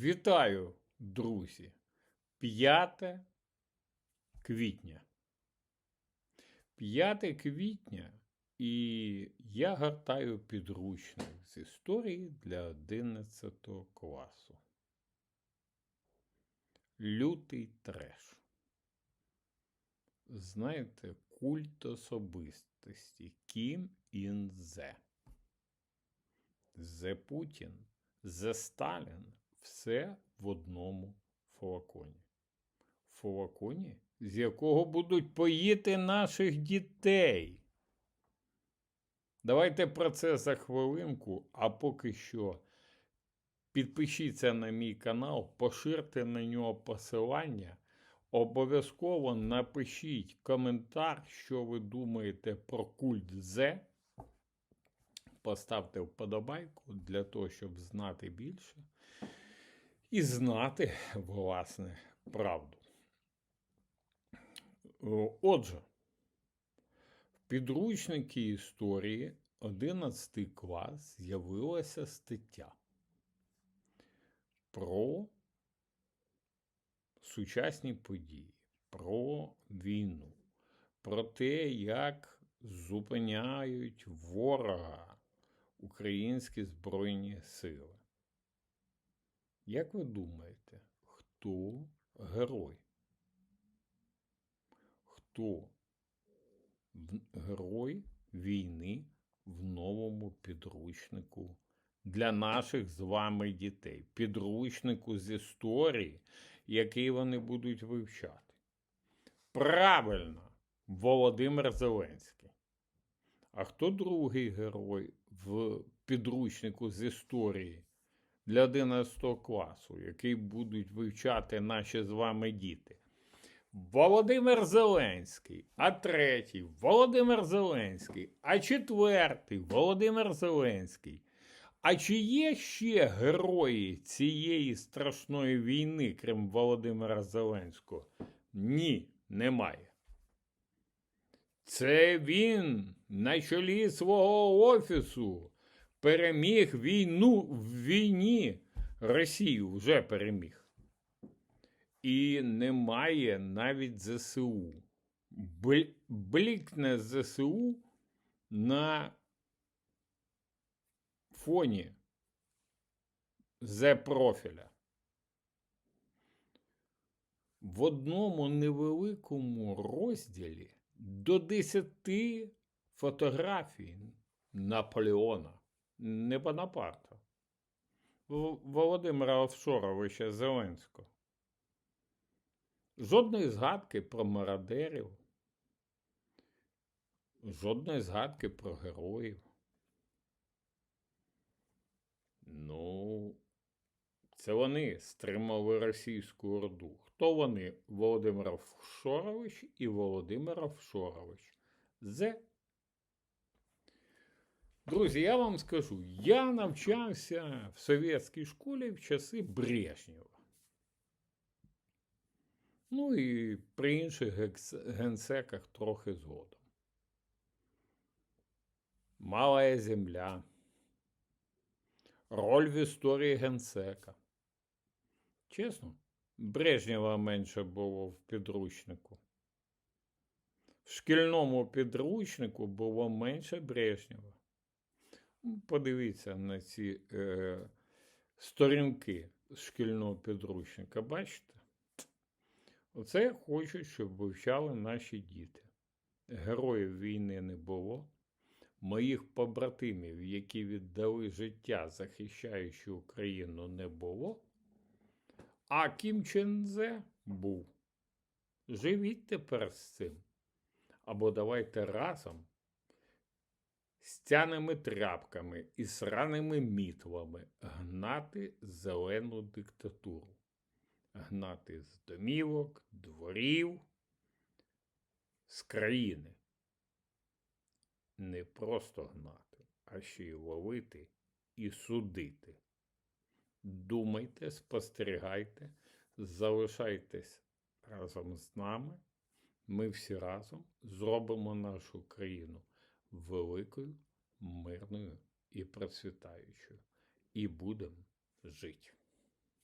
Вітаю, друзі! 5 квітня. 5 квітня, і я гортаю підручник з історії для 11 класу. Лютий треш. Знаєте, культ особистості Кім Ін Зе. Зе Путін, Зе Сталін все в одному флаконі. Флаконі, з якого будуть поїти наших дітей. Давайте про це за хвилинку, а поки що підпишіться на мій канал, поширте на нього посилання. Обов'язково напишіть коментар, що ви думаєте про культ Зе. Поставте вподобайку для того, щоб знати більше і знати, власне, правду. Отже, в підручнику історії 11 клас з'явилася стаття про сучасні події, про війну, про те, як зупиняють ворога українські Збройні Сили. Як ви думаєте, хто герой? Хто герой війни в новому підручнику для наших з вами дітей? Підручнику з історії, який вони будуть вивчати? Правильно, Володимир Зеленський. А хто другий герой в підручнику з історії? Для 11 класу, який будуть вивчати наші з вами діти. Володимир Зеленський, а третій Володимир Зеленський, а четвертий Володимир Зеленський. А чи є ще герої цієї страшної війни, крім Володимира Зеленського? Ні, немає. Це він на чолі свого офісу переміг війну в війні. Росію вже переміг. І немає навіть ЗСУ. Блікне ЗСУ на фоні Зе-профіля. В одному невеликому розділі до 10 фотографій Наполеона не Бонапарта. Володимира Офшоровича Зеленського. Жодної згадки про мародерів, жодної згадки про героїв. Ну, це вони стримали російську орду. Хто вони? Володимир Офшорович і Володимир Офшорович. Зе Друзі, я вам скажу, я навчався в совєтській школі в часи Брежнєва. Ну і при інших генсеках трохи згодом. Мала земля. Роль в історії генсека. Чесно, Брежнєва менше було в підручнику. В шкільному підручнику було менше Брежнєва. Подивіться на ці е, сторінки шкільного підручника. Бачите? Оце я хочу, щоб вивчали наші діти. Героїв війни не було. Моїх побратимів, які віддали життя, захищаючи Україну, не було. А Кім Чен Зе був. Живіть тепер з цим. Або давайте разом стяними тряпками і сраними мітлами гнати зелену диктатуру, гнати з домівок, дворів, з країни. Не просто гнати, а ще й ловити і судити. Думайте, спостерігайте, залишайтесь разом з нами. Ми всі разом зробимо нашу країну великою, мирною і процвітаючою. І будемо жити.